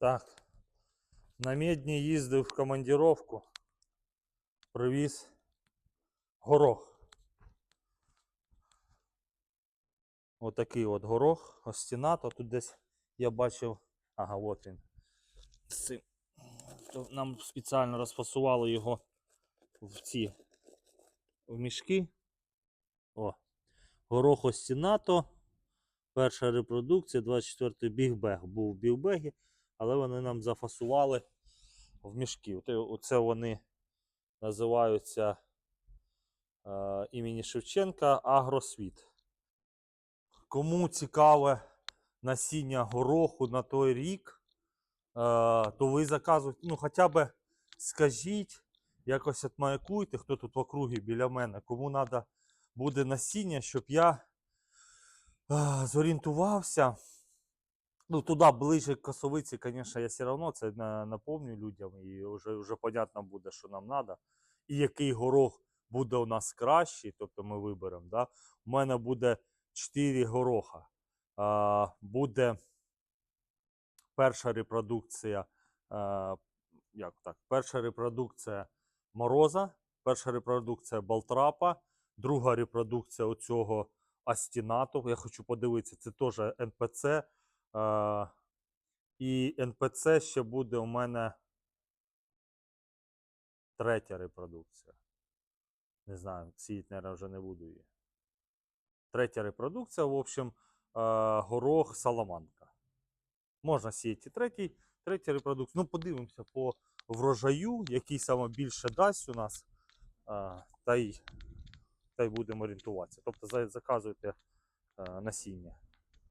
Так. На медні їздив в командировку. Привіз горох. Отакий от горох, остінато. Тут десь я бачив. Ага, от він. Цим. Нам спеціально розфасували його в ці в мішки. О. Горох остінато. Перша репродукція, 24-й бігбег був в бігбегі, але вони нам зафасували в мішки. Оце вони називаються е, імені Шевченка Агросвіт. Кому цікаве насіння гороху на той рік, е, то ви заказуєте, ну хоча б скажіть, якось отмаякуйте, хто тут в округі біля мене, кому треба буде насіння, щоб я а, зорієнтувався. Ну, туди ближче к косовиці, звісно, я все одно це напомню людям, і вже, вже понятно буде, що нам треба. І який горох буде у нас кращий, тобто ми виберемо. Да? У мене буде 4 гороха. А, буде перша репродукція. А, як так? Перша репродукція мороза, перша репродукція Балтрапа, друга репродукція оцього Астінату. Я хочу подивитися, це теж НПЦ. І НПЦ ще буде у мене третя репродукція. Не знаю, сіяти, мабуть, вже не буду її. Третя репродукція, в общем, горох Саламанка. Можна сіяти третій, третя репродукція. Ну, подивимося по врожаю, який саме більше дасть у нас. та й та й будемо орієнтуватися. Тобто заказуйте насіння.